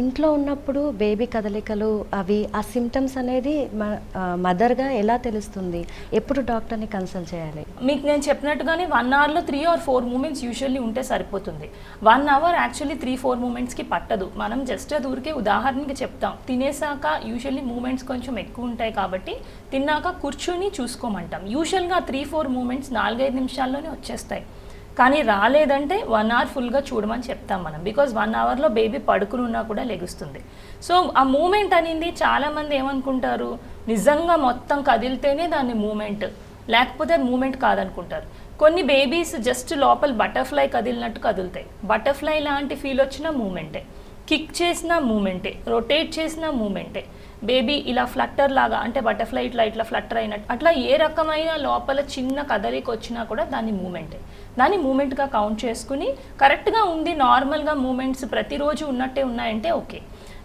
ఇంట్లో ఉన్నప్పుడు బేబీ కదలికలు అవి ఆ సిమ్టమ్స్ అనేది మదర్గా ఎలా తెలుస్తుంది? ఎప్పుడు డాక్టర్ని కన్సల్ట్ చేయాలి? మీకు నేను చెప్పినట్టుగానే వన్ అవర్లో three or four movements usually ఉంటే సరిపోతుంది. One hour actually three four మూమెంట్స్కి పట్టదు. మనం జస్ట్ అది ఊరికే ఉదాహరణకి చెప్తాం. తినేసాక యూజువల్లీ మూమెంట్స్ కొంచెం ఎక్కువ ఉంటాయి కాబట్టి తిన్నాక కూర్చుని చూసుకోమంటాం. యూజువల్గా త్రీ ఫోర్ మూమెంట్స్ నాలుగైదు నిమిషాల్లోనే వచ్చేస్తాయి. కానీ రాలేదంటే వన్ అవర్ ఫుల్గా చూడమని చెప్తాం మనం. బికాజ్ వన్ అవర్లో బేబీ పడుకుని ఉన్నా కూడా లెగుస్తుంది. సో ఆ మూమెంట్ అనేది చాలామంది ఏమనుకుంటారు? నిజంగా మొత్తం కదిలితేనే దాన్ని మూమెంట్ లేకపోతే అది మూమెంట్ కాదనుకుంటారు. కొన్ని బేబీస్ జస్ట్ లోపల బటర్ఫ్లై కదిలినట్టు కదులుతాయి. బటర్ఫ్లై లాంటి ఫీల్ వచ్చిన మూమెంటే కిక్ చేసిన మూమెంటే రొటేట్ చేసిన మూమెంటే. బేబీ ఇలా ఫ్లట్టర్ లాగా అంటే బటర్ఫ్లై ఇట్లా ఇట్లా ఫ్లట్టర్ అయినట్టు అట్లా ఏ రకమైన లోపల చిన్న కదలిక వచ్చినా కూడా దాన్ని మూమెంటే. దాన్ని మూమెంట్గా కౌంట్ చేసుకుని కరెక్ట్గా ఉంది నార్మల్గా మూమెంట్స్ ప్రతిరోజు ఉన్నట్టే ఉన్నాయంటే ఓకే.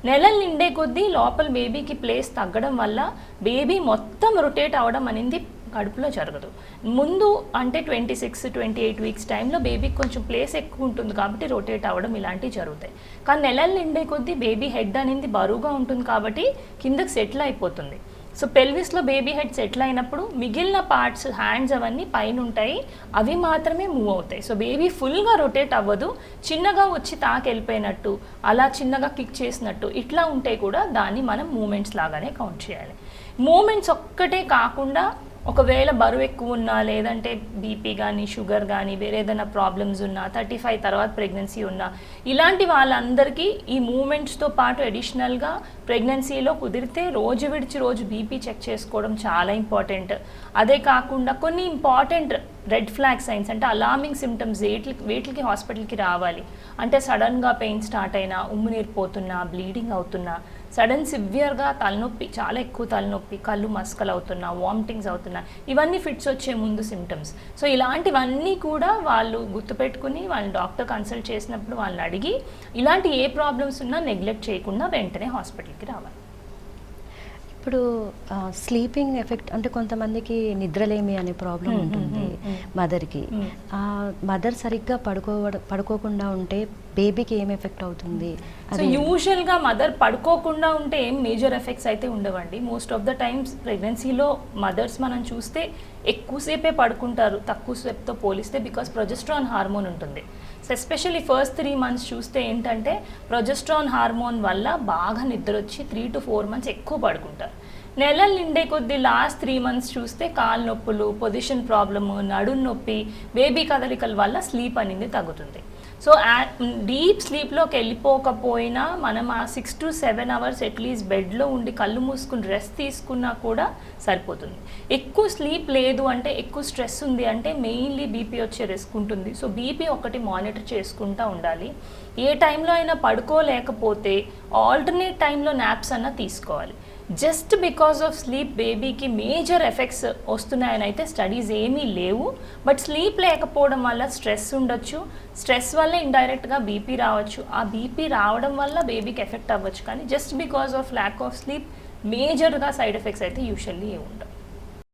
నెలలు నిండే కొద్దీ లోపల బేబీకి ప్లేస్ తగ్గడం వల్ల బేబీ మొత్తం రొటేట్ అవ్వడం అనేది కడుపులో జరగదు. ముందు అంటే twenty six twenty eight weeks టైంలో బేబీకి కొంచెం ప్లేస్ ఎక్కువ ఉంటుంది కాబట్టి రొటేట్ అవ్వడం ఇలాంటివి జరుగుతాయి. కానీ నెలలు నిండే కొద్దీ బేబీ హెడ్ అనేది బరువుగా ఉంటుంది కాబట్టి కిందకి సెటిల్ అయిపోతుంది. సో పెల్విస్లో బేబీ హెడ్ సెటిల్ అయినప్పుడు మిగిలిన పార్ట్స్ హ్యాండ్స్ అవన్నీ పైన ఉంటాయి. అవి మాత్రమే మూవ్ అవుతాయి. సో బేబీ ఫుల్గా రొటేట్ అవ్వదు. చిన్నగా వచ్చి తాకి వెళ్ళిపోయినట్టు అలా చిన్నగా కిక్ చేసినట్టు ఇట్లా ఉంటే కూడా దాన్ని మనం మూమెంట్స్ లాగానే కౌంట్ చేయాలి. మూమెంట్స్ ఒక్కటే కాకుండా ఒకవేళ బరువు ఎక్కువ ఉన్నా లేదంటే బీపీ కానీ షుగర్ కానీ వేరే ఏదైనా ప్రాబ్లమ్స్ ఉన్నా థర్టీ ఫైవ్ తర్వాత ప్రెగ్నెన్సీ ఉన్నా ఇలాంటి వాళ్ళందరికీ ఈ మూమెంట్స్తో పాటు అడిషనల్గా ప్రెగ్నెన్సీలో కుదిరితే రోజు విడిచి రోజు బీపీ చెక్ చేసుకోవడం చాలా ఇంపార్టెంట్ అదే కాకుండా కొన్ని ఇంపార్టెంట్ రెడ్ ఫ్లాగ్ సైన్స్ అంటే అలార్మింగ్ సిమ్టమ్స్ వేటికి వేటికి హాస్పిటల్కి రావాలి. అంటే సడన్గా పెయిన్ స్టార్ట్ అయినా ఉమ్ము నీరు పోతున్నా బ్లీడింగ్ అవుతున్నా సడన్ సివియర్గా తలనొప్పి చాలా ఎక్కువ తలనొప్పి కళ్ళు మస్కలు అవుతున్నా వామిటింగ్స్ అవుతున్నా ఇవన్నీ ఫిట్స్ వచ్చే ముందు సిమ్టమ్స్ సో ఇలాంటివన్నీ కూడా వాళ్ళు గుర్తుపెట్టుకుని వాళ్ళని డాక్టర్ కన్సల్ట్ చేసినప్పుడు వాళ్ళని అడిగి ఇలాంటి ఏ ప్రాబ్లమ్స్ ఉన్నా నెగ్లెక్ట్ చేయకుండా వెంటనే హాస్పిటల్కి రావాలి. ఇప్పుడు స్లీపింగ్ ఎఫెక్ట్ అంటే కొంతమందికి నిద్రలేమి అనే ప్రాబ్లం ఉంటుంది. మదర్కి. ఆ మదర్ సరిగ్గా పడుకోవడ పడుకోకుండా ఉంటే బేబీకి ఏం ఎఫెక్ట్ అవుతుంది? సో యూజువల్గా మదర్ పడుకోకుండా ఉంటే ఏం మేజర్ ఎఫెక్ట్స్ అయితే ఉండవండి. మోస్ట్ ఆఫ్ ద టైమ్స్ ప్రెగ్నెన్సీలో మదర్స్ మనం చూస్తే ఎక్కువసేపే పడుకుంటారు తక్కువ సేపుతో పోలిస్తే బికాస్ ప్రొజెస్ట్రాన్ హార్మోన్ ఉంటుంది. So especially first three months చూస్తే ఏంటంటే ప్రొజెస్ట్రాన్ హార్మోన్ వల్ల బాగా నిద్ర వచ్చి త్రీ టు ఫోర్ మంత్స్ ఎక్కువ పడుకుంటారు. నెలలు నిండే కొద్ది లాస్ట్ త్రీ మంత్స్ చూస్తే కాలు నొప్పులు పొజిషన్ ప్రాబ్లము నడుం నొప్పి బేబీ కదలికల వల్ల స్లీప్ అనేది తగ్గుతుంది. సో డీప్ స్లీప్లోకి వెళ్ళిపోకపోయినా మనం ఆ six to seven hours at least బెడ్లో ఉండి కళ్ళు మూసుకుని రెస్ట్ తీసుకున్నా కూడా సరిపోతుంది. ఎక్కువ స్లీప్ లేదు అంటే ఎక్కువ స్ట్రెస్ ఉంది అంటే మెయిన్లీ బీపీ వచ్చే రిస్క్ ఉంటుంది. సో బీపీ ఒకటి మానిటర్ చేసుకుంటూ ఉండాలి. ఏ టైంలో అయినా పడుకోలేకపోతే ఆల్టర్నేట్ టైంలో నాప్స్ అన్న తీసుకోవాలి. జస్ట్ బికాస్ ఆఫ్ స్లీప్ బేబీకి మేజర్ ఎఫెక్ట్స్ వస్తున్నాయని అయితే స్టడీస్ ఏమీ లేవు. బట్ స్లీప్ లేకపోవడం వల్ల స్ట్రెస్ ఉండొచ్చు. స్ట్రెస్ వల్ల ఇండైరెక్ట్గా బీపీ రావచ్చు. ఆ బీపీ రావడం వల్ల బేబీకి ఎఫెక్ట్ అవ్వచ్చు. కానీ just because of lack of sleep మేజర్గా సైడ్ ఎఫెక్ట్స్ అయితే యూజువల్లీ ఉండవు